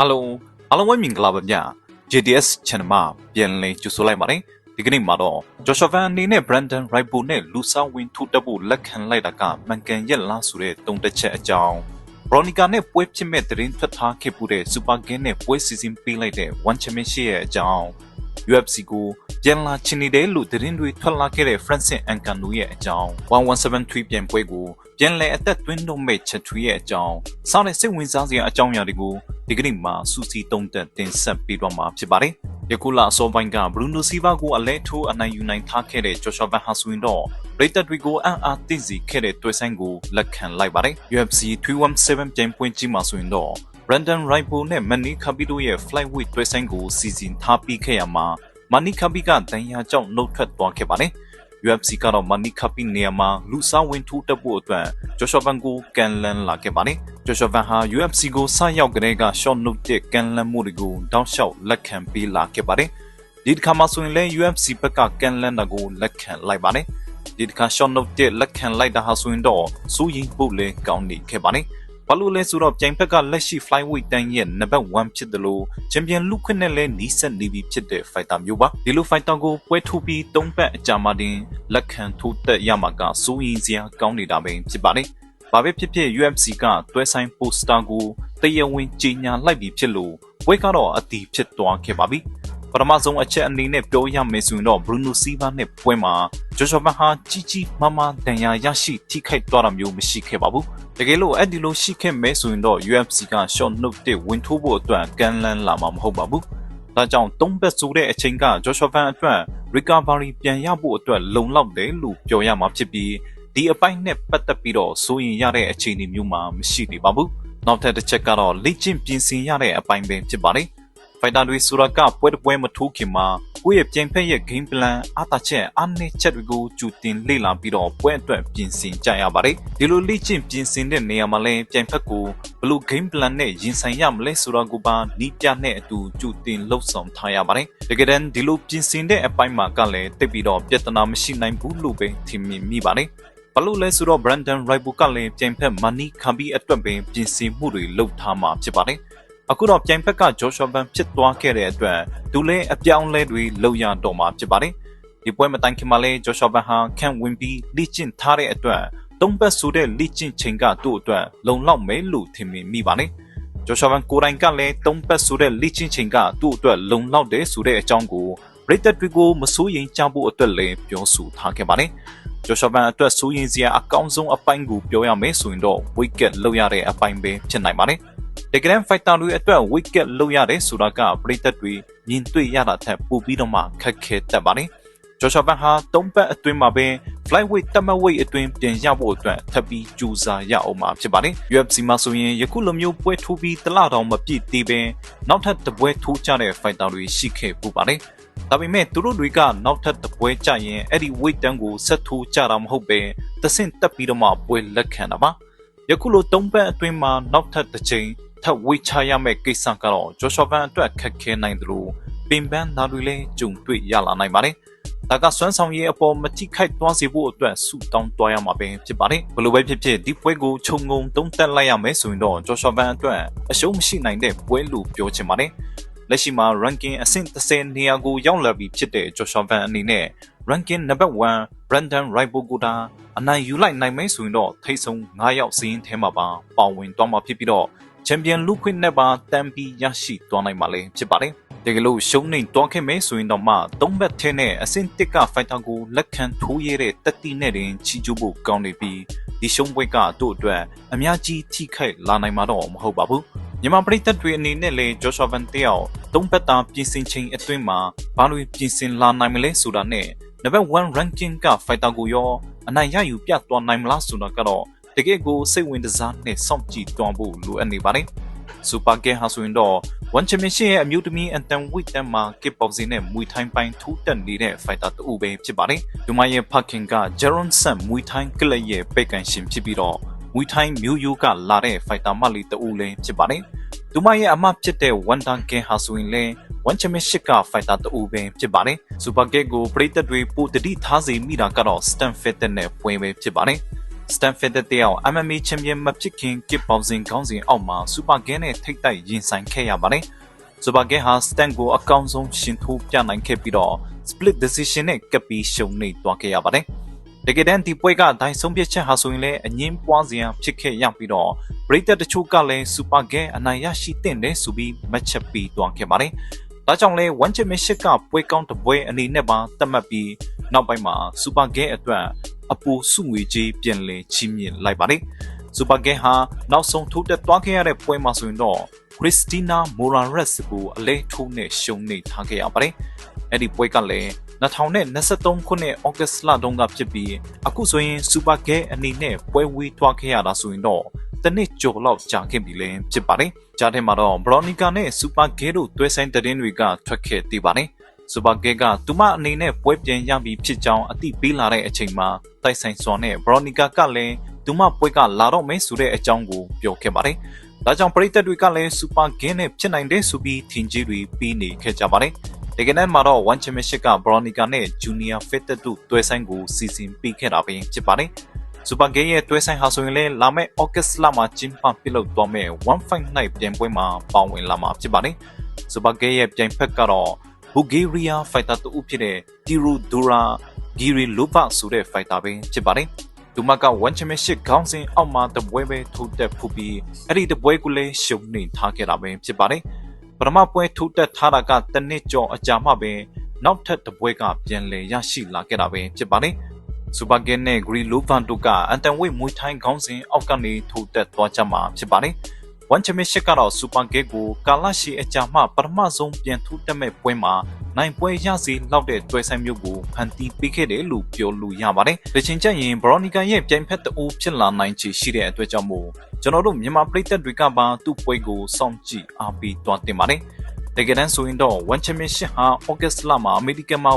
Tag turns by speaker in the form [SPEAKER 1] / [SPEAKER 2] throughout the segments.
[SPEAKER 1] အားလုံးအားလုံးဝိုင်းမင်္ဂလာပါဗျာ JDS channel မှာပြန်လည်ကြိုဆိုလိုက်ပါတယ်ဒီကနေ့မှာတော့ Joshua Van အနေနဲ့ Brandon Raibo နဲ့လူစားဝင်ထူတက်ဖို့လက်ခံလိုက်တာကမှန်ကန်ရက်လားဆိုတဲ့တုံတက်ချက်အကြောင်း Veronica နဲ့ပွဲဖြစ်မဲ့သတင်းထွက်ထားခဲ့ပူတဲ့ Super Game နဲ့ပွဲစီစဉ်ပေးလိုက်တဲ့ One Championship ရဲ့အကြောင်း UFC ကိုပြန်လာချင်နေတယ်လို့သတင်းတွေထွက်လာခဲ့တဲ့ Francis Ngannou ရဲ့အကြောင်း1173ပြန်ပွဲကိုပြန်လည်အသက်သွင်းတော့မဲ့ချက်ထွေးရဲ့အကြောင်းစောင့်တဲ့စိတ်ဝင်စားစရာအကြောင်းအရာတွေကို ဒီကနေ့မှာစူးစီးတုံးတက်တင်ဆက်ပေးတော့မှာဖြစ်ပါတယ်။ယခုလအစောပိုင်းက Bruno Silva ကိုအလဲထိုးအနိုင်ယူနိုင်ထားခဲ့တဲ့ Joshua Van Hasswin တော့ရိတ်တက်တွေကိုအံ့အားသင့်စေခဲ့တဲ့တွဲဆိုင်ကိုလက်ခံလိုက်ပါတယ်။ UFC 317ပြန်ပွဲကြီးမှာဆိုရင်တော့ Brandon Raibo နဲ့ Manny Kabito ရဲ့ flyweight တွဲဆိုင်ကိုစီစဉ်ထားပြီးခဲ့ရမှာမနီကာပီကဒဏ်ရာကြောင့်နှုတ်ထွက်သွားခဲ့ပါတယ်။ UFC ကတော့မနီကာပီနေရာမှာလူစားဝင်ထိုးတက်ဖို့အတွက်ဂျိုရှောဗန်ကိုကန်လန်လာခဲ့ပါတယ်။ဂျိုရှောဗန်ဟာ UFC ကိုစရောက်ကလေးက short note တဲ့ကန်လန်မှုတွေကိုတောက်လျှောက်လက်ခံပေးလာခဲ့ပါတယ်။ဒီတစ်ခါမှဆိုရင်လည်း UFC ဘက်ကကန်လန်တာကိုလက်ခံလိုက်ပါတယ်။ဒီတစ်ခါ short note တဲ့လက်ခံလိုက်တာဟာဆိုရင်တော့စူးရင်ပုတ်လဲကောင်းနေခဲ့ပါတယ်။ ဘာလို့လဲဆိုတော့ပြိုင်ဘက်ကလက်ရှိ flyweight တန်းရဲ့နံပါတ်1ဖြစ်တယ်လို့ချန်ပီယံလူခွင့်နဲ့လည်းနီးစပ်နေပြီဖြစ်တဲ့ fighter မျိုးပါဒီလို fighter ကိုပွဲထိုးပြီး၃ပတ်အကြာမှတင်လက်ခံထိုးသက်ရမှာကစိုးရင်စရာကောင်းနေတာပဲဖြစ်ပါတယ်ဘာပဲဖြစ်ဖြစ် UFC ကတွဲဆိုင် poster ကိုတရားဝင်ကြေညာလိုက်ပြီဖြစ်လို့ပွဲကတော့အတီးဖြစ်သွားခဲ့ပါပြီ ပထမဆုံးအချက်အနေနဲ့ပြောရမယ်ဆိုရင်တော့ Bruno Silva နဲ့ပွဲမှာ Joshua Van ဟာကြီးကြီးမားမားဒဏ်ရာရရှိထိခိုက်သွားတာမျိုးမရှိခဲ့ပါဘူး။တကယ်လို့အဲ့ဒီလိုရှိခဲ့မဲဆိုရင်တော့ UFC က short note တစ်ဝင်ထိုးဖို့အတွက်ကန်လန်းလာမှာမဟုတ်ပါဘူး။ဒါကြောင့်သုံးဘက်ဆိုတဲ့အချိန်က Joshua Van အတွက် recovery ပြန်ရဖို့အတွက်လုံလောက်တယ်လို့ပြောရမှာဖြစ်ပြီးဒီအပိုင်းနဲ့ပတ်သက်ပြီးတော့စိုးရင်ရတဲ့အခြေအနေမျိုးမှမရှိသေးပါဘူး။နောက်ထပ်တစ်ချက်ကတော့လေ့ကျင့်ပြင်ဆင်ရတဲ့အပိုင်းပဲဖြစ်ပါတယ်။ ဖိုင်တာတွေဆိုတာကပွဲတစ်ပွဲမထိုးခင်မှာကိုယ့်ရဲ့ပြင်ဖက်ရဲ့ game plan အားတာချက်အားနည်းချက်တွေကိုကြိုတင်လေ့လာပြီးတော့ပွဲအတွက်ပြင်ဆင်ကြရပါတယ်ဒီလိုလေ့ကျင့်ပြင်ဆင်တဲ့နေရာမှာလည်းပြင်ဖက်ကိုဘယ်လို game plan နဲ့ရင်ဆိုင်ရမလဲဆိုတာကိုပါနီးပြနဲ့အတူကြိုတင်လှုပ်ဆောင်ထားရပါတယ်တကယ်တမ်းဒီလိုပြင်ဆင်တဲ့အပိုင်းမှာကလည်းတိတ်ပြီးတော့ပြဿနာမရှိနိုင်ဘူးလို့ပဲထင်မြင်မိပါတယ်ဘာလို့လဲဆိုတော့ Brandon Raibo ကလည်းပြင်ဖက် money ခံပြီးအတွက်ပင်ပြင်ဆင်မှုတွေလုပ်ထားမှာဖြစ်ပါတယ် အခုတော့ပြိုင်ဘက်ကဂျော်ရှောဗန်ဖြစ်သွားခဲ့တဲ့အတွက်သူလည်းအပြောင်းလဲတွေလုပ်ရတော့မှာဖြစ်ပါတယ်ဒီပွဲမတိုင်ခင်မှာလည်းဂျော်ရှောဗန်ဟာခန့်ဝင်ပြီးလိကျင့်ထားတဲ့အတွက်သုံးဘက်ဆိုတဲ့လိကျင့်ချိန်ကသူ့အတွက်လုံလောက်မယ်လို့ထင်မြင်မိပါတယ်ဂျော်ရှောဗန်ကိုယ်တိုင်ကလည်းသုံးဘက်ဆိုတဲ့လိကျင့်ချိန်ကသူ့အတွက်လုံလောက်တယ်ဆိုတဲ့အကြောင်းကိုပရိသတ်တွေကိုမစိုးရိမ်ကြဖို့အတွက်လည်းပြောဆိုထားခဲ့ပါတယ်ဂျိုရှဗန်အတွက်စိုးရင်စရာအကောင်းဆုံးအပိုင်းကိုပြောရမယ်ဆိုရင်တော့ wicket လောက်ရတဲ့အပိုင်းပဲဖြစ်နိုင်ပါတယ်။ တကယ်တမ်း fighter တွေအတွက် wicket လုပ်ရတယ်ဆိုတာကပရိသတ်တွေမြင်တွေ့ရတာထက်ပိုပြီးတော့မှခက်ခဲတတ်ပါတယ်။ဂျော်ရှာဘန်ဟာ၃ပတ်အတွင်းမှာပဲ flyweight တက်မတ် weight အတွင်းပြန်ရဖို့အတွက်ထပ်ပြီးကြိုးစားရအောင်မှာဖြစ်ပါတယ်။ UFC မှာဆိုရင်ယခုလိုမျိုးပွဲထိုးပြီးတလတောင်မပြည့်သေးပဲနောက်ထပ်တပွဲထိုးကြတဲ့ fighter တွေရှိခဲ့ပူပါတယ်။ဒါပေမဲ့သူတို့တွေကနောက်ထပ်တပွဲကြရင်အဲ့ဒီ weight တန်းကိုဆက်ထိုးကြတာမဟုတ်ပဲတဆင့်တက်ပြီးတော့မှပွဲလက်ခံတာပါ။ယခုလို၃ပတ်အတွင်းမှာနောက်ထပ်တစ်ချိန် ထပ်ဝေးချရမယ့်ကိစ္စကတော့ဂျိုရှော့ဗန်အတွက်ခက်ခဲနိုင်တယ်လို့ပင်ပန်းသားတွေလည်းကြုံတွေ့ရလာနိုင်ပါတယ်။ဒါကစွမ်းဆောင်ရည်အပေါ်မတိခိုက်သွားစေဖို့အတွက်ဆူတောင်းသွားရမှာပဲဖြစ်ပါတယ်။ဘလိုပဲဖြစ်ဖြစ်ဒီပွဲကိုခြုံငုံတုံးတက်လိုက်ရမယ်ဆိုရင်တော့ဂျိုရှော့ဗန်အတွက်အရှုံးမရှိနိုင်တဲ့ပွဲလို့ပြောချင်ပါတယ်။လက်ရှိမှာ ranking အဆင့်30နေရာကိုရောက်လာပြီဖြစ်တဲ့ Joshua Van အနေနဲ့ ranking number 1 Brandon Raibo ကိုတာအနိုင်ယူလိုက်နိုင်မယ်ဆိုရင်တော့ထိတ်ဆုံး9ယောက်စီးရင်ထဲမှာပါပါဝင်သွားမှာဖြစ်ပြီးတော့ ချန်ပီယံလူခွင့်နဲ့ပါတန်ပြီးရရှိသွားနိုင်မှာလည်းဖြစ်ပါတယ်။တကယ်လို့ရှုံးနေတွားခဲ့မယ်ဆိုရင်တော့မှသုံးဘက်ထဲနဲ့အဆင့်တစ်ကဖိုက်တာကိုလက်ခံထိုးရတဲ့တက်တီနဲ့တင်ချီကျူးဖို့ကောင်းနေပြီးဒီရှုံးပွဲကတို့အတွက်အများကြီးထိခိုက်လာနိုင်မှာတော့မဟုတ်ပါဘူး။မြန်မာပြည်သက်တွေအနေနဲ့လည်းဂျိုရှောဗန်တယောက်သုံးဘက်တာပြင်ဆင်ချိန်အတွင်းမှာဘာလို့ပြင်ဆင်လာနိုင်မလဲဆိုတာနဲ့နံပါတ်1 ranking ကဖိုက်တာကိုရောအနိုင်ရယူပြသွားနိုင်မလားဆိုတာကတော့ တကယ့်ကိုစိတ်ဝင်စားနဲ့စောင့်ကြည့်တွန်းဖို့လိုအပ်နေပါတယ်။စူပါကဲဟာဆိုရင်တော့ One Championship ရဲ့အမျိုးသမီးအန်တန်ဝိတ်တန်မှာ kickboxing နဲ့မွေထိုင်းပိုင်းထူးတက်နေတဲ့ fighter တူပဲဖြစ်ပါတယ်။ဒီမရဲ့ဖခင်က Jaron Sam မွေထိုင်းကလပ်ရဲ့ပိတ်ကန်ရှင်ဖြစ်ပြီးတော့မွေထိုင်းမျိုးရိုးကလာတဲ့ fighter မလေးတူလည်းဖြစ်ပါတယ်။ဒီမရဲ့အမဖြစ်တဲ့ Wonder King ဟာဆိုရင်လည်း One Championship က fighter တူပဲဖြစ်ပါတယ်။ Super Kick ကိုပရိသတ်တွေပိုတတိထားစေမိတာကတော့ Stanford နဲ့ပွဲပဲဖြစ်ပါတယ်။ စတန်ဖက်တဲ့တယောက် MMA ချန်ပီယံမဖြစ်ခင်ကစ်ပေါင်စင်ခေါင်းစဉ်အောက်မှာစူပါဂဲနဲ့ထိတ်တိုက်ရင်ဆိုင်ခဲ့ရပါတယ်။စူပါဂဲဟာစတန်ကိုအကောင်းဆုံးရှင်ထိုးပြနိုင်ခဲ့ပြီးတော့ split decision နဲ့ကပ်ပြီးရှုံးနေသွားခဲ့ရပါတယ်။တကယ်တမ်းဒီပွဲကဒိုင်ဆုံးဖြတ်ချက်ဟာဆိုရင်လည်းအငင်းပွားစရာဖြစ်ခဲ့ရပြီးတော့ပရိသတ်တချို့ကလည်းစူပါဂဲအနိုင်ရရှိတဲ့တယ်ဆိုပြီးမှတ်ချက်ပေးသွားခဲ့ပါတယ်။ဒါကြောင့်လဲဝမ်ချင်မစ်ရှစ်ကပွဲကောင်းတစ်ပွဲအနေနဲ့ပါသတ်မှတ်ပြီးနောက်ပိုင်းမှာစူပါဂဲအတွက် အပူစုငွေကြီးပြန်လည်ချီးမြှင့်လိုက်ပါတယ်။စူပါဂဲဟာနောက်ဆုံးထိုးတက်သွားခဲ့ရတဲ့ပွဲမှာဆိုရင်တော့ခရစ်စတီနာမိုရာရက်စ်ကိုအလဲထိုးနဲ့ရှုံးနေထားခဲ့ရပါတယ်။အဲ့ဒီပွဲကလည်း2023ခုနှစ်ဩဂတ်စ်လတုန်းကဖြစ်ပြီးအခုဆိုရင်စူပါဂဲအနေနဲ့ပွဲဝေးသွားခဲ့ရတာဆိုရင်တော့တနစ်ကျော်လောက်ကြာခဲ့ပြီလည်းဖြစ်ပါတယ်။ကြားထဲမှာတော့ဘရော်နီကာနဲ့စူပါဂဲတို့တွဲဆိုင်တဲ့င်းတွေကထွက်ခဲ့သေးပါတယ်။ စူပါဂဲကသူမအနေနဲ့ပွဲပြန်ရပြီဖြစ်ကြောင်းအသိပေးလာတဲ့အချိန်မှာတိုက်ဆိုင်စွာနဲ့ဘရော်နီကာကလည်းသူမပွဲကလာတော့မယ်ဆိုတဲ့အကြောင်းကိုပြောခဲ့ပါတယ်။ဒါကြောင့်ပရိသတ်တွေကလည်းစူပါဂဲနဲ့ဖြစ်နိုင်တဲ့ဆိုပြီးထင်ကြီးတွေပြီးနေခဲ့ကြပါတယ်။တကယ်နဲ့မှာတော့ One Championship က Veronica နဲ့ Junior Fitted တို့တွဲဆိုင်ကိုစီစဉ်ပေးခဲ့တာပဲဖြစ်ပါတယ်။ Super Game ရဲ့တွဲဆိုင်ဟာဆိုရင်လည်းလာမယ့် August လမှာကျင်းပပြုလုပ်သွားမယ့် One Fight Night ပြိုင်ပွဲမှာပါဝင်လာမှာဖြစ်ပါတယ်။ Super Game ရဲ့ပြိုင်ဖက်ကတော့ Bulgaria Fighter တူဖြစ်တဲ့ Tirodora Girilova ဆိုတဲ့ Fighter ပဲဖြစ်ပါတယ်။သူမက One Championship ခေါင်းစဉ်အောက်မှာတပွဲပဲထိုးတက်ဖူးပြီးအဲ့ဒီတပွဲကိုလည်းရှုံနေထားခဲ့တာပဲဖြစ်ပါတယ်။ပထမပွဲထိုးတက်ထားတာကတနစ်ကျော်အကြာမှပဲနောက်ထပ်တပွဲကပြန်လည်ရရှိလာခဲ့တာပဲဖြစ်ပါတယ်။စူပါဂန်နဲ့ဂရီလိုဗန်တို့ကအန်တန်ဝိတ်မွေးထိုင်းခေါင်းစဉ်အောက်ကနေထိုးတက်သွားကြမှာဖြစ်ပါတယ်။ ဝန်ချမစ်ရှစ်ကတော့စူပါဂက်ကိုကာလရှိအကြာမှပထမဆုံးပြန်ထိုးတက်မဲ့ပွဲမှာနိုင်ပွဲရစီလောက်တဲ့တွဲဆိုင်မျိုးကိုဖန်တီးပေးခဲ့တယ်လို့ပြောလို့ရပါတယ်။ဒီချိန်ကျရင်ဘရော်နီကန်ရဲ့ပြိုင်ဖက်တအိုးဖြစ်လာနိုင်ချေရှိတဲ့အတွက်ကြောင့်မို့ကျွန်တော်တို့မြန်မာပရိသတ်တွေကပါသူ့ပွဲကိုစောင့်ကြည့်အားပေးသွားတင်ပါတယ်။တကယ်တမ်းဆိုရင်တော့ One Championship ဟာ August လမှာ American မှာ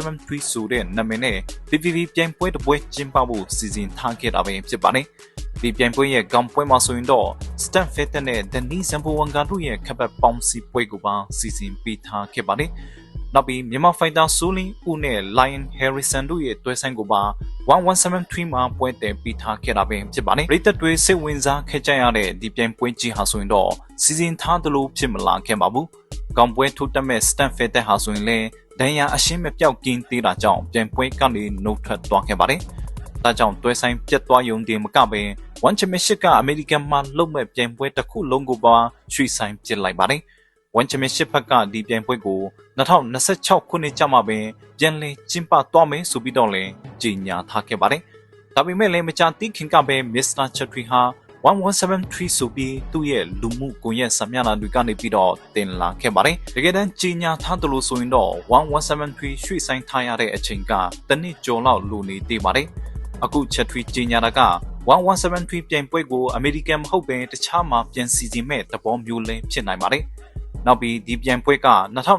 [SPEAKER 1] 1173ဆိုတဲ့နာမည်နဲ့ PVP ပြိုင်ပွဲတစ်ပွဲကျင်းပဖို့စီစဉ်ထားခဲ့တာပဲဖြစ်ပါတယ်။ ဒီပြိုင်ပွဲရဲ့ကောင်ပွဲမှာဆိုရင်တော့ Stan Fete နဲ့ Danny Zamboanga တို့ရဲ့ခပ်ပတ်ပေါင်းစီပွဲကိုပါစီစဉ်ပေးထားခဲ့ပါတယ်။နောက်ပြီးမြန်မာဖိုင်တာဆိုလင်းဦးနဲ့ Lion Harrison တို့ရဲ့တွဲဆိုင်ကိုပါ1173မှာပွဲတင်ပြီးထားခဲ့တာပဲဖြစ်ပါတယ်။ရိသက်တွေစိတ်ဝင်စားခဲ့ကြရတဲ့ဒီပြိုင်ပွဲကြီးဟာဆိုရင်တော့စီစဉ်ထားသလိုဖြစ်မလာခဲ့ပါဘူး။ကောင်ပွဲထိုးတက်မဲ့ Stan Fete ဟာဆိုရင်လည်းဒဏ်ရာအရှင်းမပြောက်ကင်းသေးတာကြောင့်ပြိုင်ပွဲကနေနှုတ်ထွက်သွားခဲ့ပါတယ်။ ဒါကြောင့်တွဲဆိုင်ပြတ်သွားယုံတင်မကပင် One Championship ကအမေရိကန်မှာလုပ်မဲ့ပြိုင်ပွဲတစ်ခုလုံးကိုပါရွှေ့ဆိုင်ပြစ်လိုက်ပါတယ်။ဝန်ချမင်ရှစ်ဘက်ကဒီပြိုင်ပွဲကို2026ခုနှစ်ကျမှပင်ပြန်လည်ကျင်းပသွားမယ်ဆိုပြီးတော့လည်းကြေညာထားခဲ့ပါတယ်။ဒါပေမဲ့လည်းမကြာသေးခင်ကပဲ Mr. Chatri ဟာ1173ဆိုပြီးသူ့ရဲ့လူမှုကွန်ရက်စာမျက်နှာတွေကနေပြီးတော့တင်လာခဲ့ပါတယ်။တကယ်တမ်းကြီးညာထားတယ်လို့ဆိုရင်တော့1173ရွှေ့ဆိုင်ထားရတဲ့အချိန်ကတနစ်ကျော်လောက်လိုနေသေးပါတယ်။ အခု Chatri ကြီးညာတာက1173ပြိုင်ပွဲကိုအမေရိကန်မဟုတ်ဘဲတခြားမှာပြန်စီစဉ်မဲ့သဘောမျိုးလည်းဖြစ်နိုင်ပါတယ်။နောက်ပြီးဒီပြိုင်ပွဲက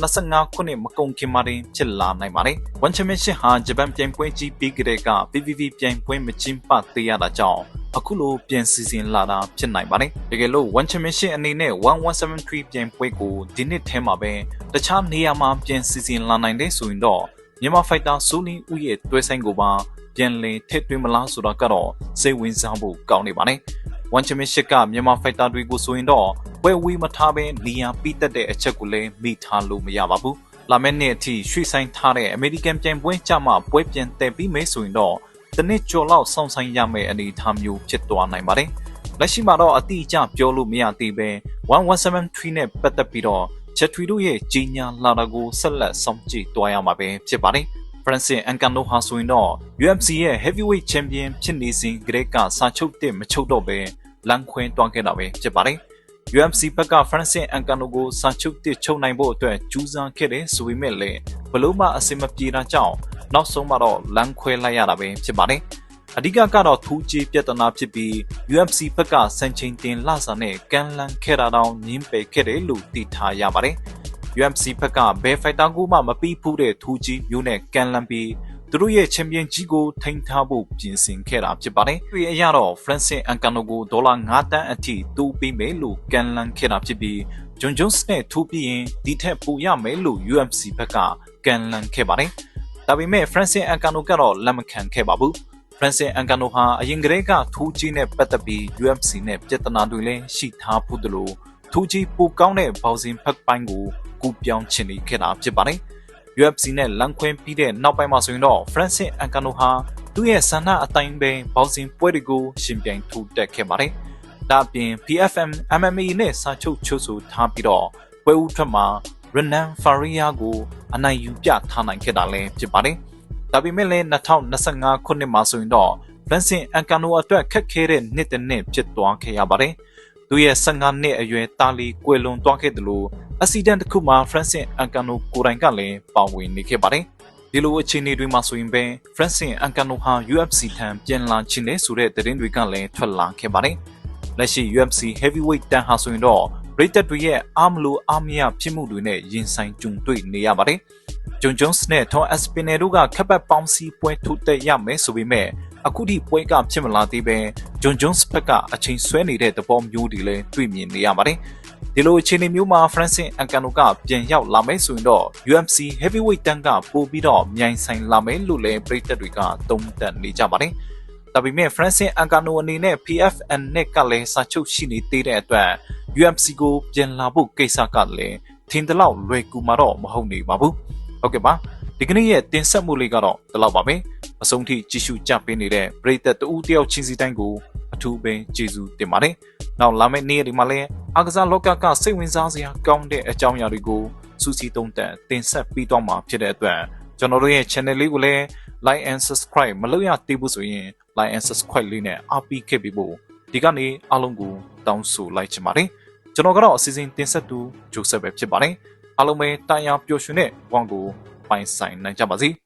[SPEAKER 1] 2025ခုနှစ်မကုန်ခင်မှာတင်ဖြစ်လာနိုင်ပါတယ်။ One Championship ဟာဂျပန်ပြိုင်ပွဲကြီးပြီးကြတဲ့က PVV ပြိုင်ပွဲမကျင်းပသေးရတာကြောင့်အခုလိုပြန်စီစဉ်လာတာဖြစ်နိုင်ပါတယ်။တကယ်လို့ One Championship အနေနဲ့1173ပြိုင်ပွဲကိုဒီနှစ်ထဲမှာပဲတခြားနေရာမှာပြန်စီစဉ်လာနိုင်တဲ့ဆိုရင်တော့မြန်မာဖိုက်တာဆိုလင်းဦးရဲ့တွဲဆိုင်ကိုပါ ပြန်လည်ထည့်သွင်းမလားဆိုတာကတော့စိတ်ဝင်စားဖို့ကောင်းနေပါတယ်။ One Championship ကမြန်မာဖိုက်တာတွေကိုဆိုရင်တော့ပွဲဝေးမထားဘဲနေရာပြီးတက်တဲ့အချက်ကိုလည်းမိထားလို့မရပါဘူး။လာမယ့်နှစ်အထိရွှေ့ဆိုင်ထားတဲ့အမေရိကန်ပြိုင်ပွဲကြမှာပွဲပြန်တည်ပြီးမယ်ဆိုရင်တော့တနစ်ကျော်လောက်စောင့်ဆိုင်ရမယ့်အနေအထားမျိုးဖြစ်သွားနိုင်ပါတယ်။လက်ရှိမှာတော့အတိအကျပြောလို့မရသေးပဲ1173နဲ့ပတ်သက်ပြီးတော့ချက်ထွီတို့ရဲ့ကြီးညာလာတာကိုဆက်လက်စောင့်ကြည့်သွားရမှာပဲဖြစ်ပါတယ်။ Francis Ngannou ဟာဆိုရင်တော့ UFC ရဲ့ Heavyweight Champion ဖြစ်နေစဉ်ကတည်းကစာချုပ်တဲ့မချုပ်တော့ပဲလမ်းခွဲသွားခဲ့တာပဲဖြစ်ပါတယ်။ UFC ဘက်က Francis Ngannou ကိုစာချုပ်တစ်ချုပ်နိုင်ဖို့အတွက်ကြိုးစားခဲ့တယ်ဆိုပေမဲ့လည်းဘလို့မှအဆင်မပြေတာကြောင့်နောက်ဆုံးမှာတော့လမ်းခွဲလိုက်ရတာပဲဖြစ်ပါတယ်။အဓိကကတော့ထူးခြားပြဿနာဖြစ်ပြီး UFC ဘက်ကစံချိန်တင်လှစာနဲ့ကန်လန်ခဲ့တာတောင်ညင်းပယ်ခဲ့တယ်လို့သိထားရပါတယ်။ UFC ဘက်ကဘယ်ဖိုက်တာကိုမှမပြီးဘူးတဲ့ထူးကြီးမျိုးနဲ့ကန်လန်ပြီးသူတို့ရဲ့ချန်ပီယံကြီးကိုထိန်းထားဖို့ပြင်ဆင်ခဲ့တာဖြစ်ပါတယ်။ဒီအရတော့ Francis Ngannou ကိုဒေါ်လာ9တန်းအထိတိုးပေးမယ်လို့ကန်လန်ခဲ့တာဖြစ်ပြီးဂျွန်ဂျွန်းစ်နဲ့ထိုးပြီးရင်ဒီထက်ပိုရမယ်လို့ UFC ဘက်ကကန်လန်ခဲ့ပါတယ်။ဒါပေမဲ့ Francis Ngannou ကတော့လက်မခံခဲ့ပါဘူး Francis Ngannou ဟာအရင်ကတည်းကထူးကြီးနဲ့ပတ်သက်ပြီး UFC နဲ့ပြဿနာတွေလည်းရှိထားဖို့တလို့ ထူးကြီးပိုကောင်းတဲ့ဘောက်စင်ဖက်ပိုင်းကိုကူပြောင်းချင်နေခဲ့တာဖြစ်ပါတယ်။ UFC နဲ့လမ်းခွင့်ပြီးတဲ့နောက်ပိုင်းမှာဆိုရင်တော့ Francis Ngannou ဟာသူ့ရဲ့ဆန္ဒအတိုင်းပဲဘောက်စင်ပွဲတွေကိုရှင်ပြိုင်ထူတက်ခဲ့ပါတယ်။ဒါ့အပြင် PFM MMA နဲ့စာချုပ်ချုပ်ဆိုထားပြီးတော့ပွဲဦးထွက်မှာ Renan Faria ကိုအနိုင်ယူပြထားနိုင်ခဲ့တာလည်းဖြစ်ပါတယ်။ဒါပေမဲ့လည်း2025ခုနှစ်မှာဆိုရင်တော့ Francis Ngannou အတွက်ခက်ခဲတဲ့နှစ်တစ်နှစ်ဖြစ်သွားခဲ့ရပါတယ်။ သူရဲ့15နှစ်အရွယ်တာလီကွယ်လွန်သွားခဲ့တယ်လို့အက်ဆီဒန့်တစ်ခုမှာ Francis Ngannou ကိုယ်တိုင်ကလည်းပါဝင်နေခဲ့ပါတယ်။ဒီလိုအခြေအနေတွေမှာဆိုရင်ပဲ Francis Ngannou ဟာ UFC ထံပြန်လာချင်တဲ့ဆိုတဲ့သတင်းတွေကလည်းထွက်လာခဲ့ပါတယ်။လက်ရှိ UFC Heavyweight တန်းဟာဆိုရင်တော့ပရိသတ်တွေရဲ့အားမလို့အားမရဖြစ်မှုတွေနဲ့ရင်ဆိုင်ကြုံတွေ့နေရပါတယ်။ဂျွန်ဂျွန်စ်နဲ့ထော်အက်စပင်နယ်တို့ကခက်ပတ်ပေါင်းစီပွဲထုတ်တက်ရမယ်ဆိုပေမဲ့ အခုထိပွဲကဖြစ်မလာသေးပဲဂျွန်ဂျွန်စ်ဘက်ကအချိန်ဆွဲနေတဲ့သဘောမျိုးတွေလည်းတွေ့မြင်နေရပါတယ်။ဒီလိုအခြေအနေမျိုးမှာ Francis Ngannou ကပြန်ရောက်လာမယ်ဆိုရင်တော့ UFC Heavyweight တန်းကပို့ပြီးတော့မြိုင်ဆိုင်လာမယ်လို့လည်းပရိသတ်တွေကသုံးသပ်နေကြပါတယ်။ဒါပေမဲ့ Francis Ngannou အနေနဲ့ PFN နဲ့ကလည်းစာချုပ်ရှိနေသေးတဲ့အတွက် UFC ကိုပြန်လာဖို့ကိစ္စကလည်းထင်သလောက်လွယ်ကူမှာတော့မဟုတ်နေပါဘူး။ဟုတ်ကဲ့ပါဒီကနေ့ရဲ့တင်ဆက်မှုလေးကတော့ဒီလောက်ပါပဲ။ အဆုံးထိကြည့်ရှုကြပေးနေတဲ့ပရိသတ်တဦးတယောက်ချင်းစီတိုင်းကိုအထူးပဲကျေးဇူးတင်ပါတယ်။နောက်လာမယ့်နေ့ရက်ဒီမှာလည်းအားကစားလောကကစိတ်ဝင်စားစရာကောင်းတဲ့အကြောင်းအရာတွေကိုစူးစီးသုံးသပ်တင်ဆက်ပေးသွားမှာဖြစ်တဲ့အတွက်ကျွန်တော်တို့ရဲ့ channel လေးကိုလည်း like and subscribe မလုပ်ရသေးဘူးဆိုရင် like and subscribe လေးနဲ့အားပေးခဲ့ပေးဖို့ဒီကနေ့အားလုံးကိုတောင်းဆိုလိုက်ချင်ပါတယ်။ကျွန်တော်ကတော့အစီအစဉ်တင်ဆက်သူဂျိုဆက်ပဲဖြစ်ပါတယ်။အားလုံးပဲတာယာပျော်ရွှင်တဲ့ဘဝကိုပိုင်ဆိုင်နိုင်ကြပါစေ။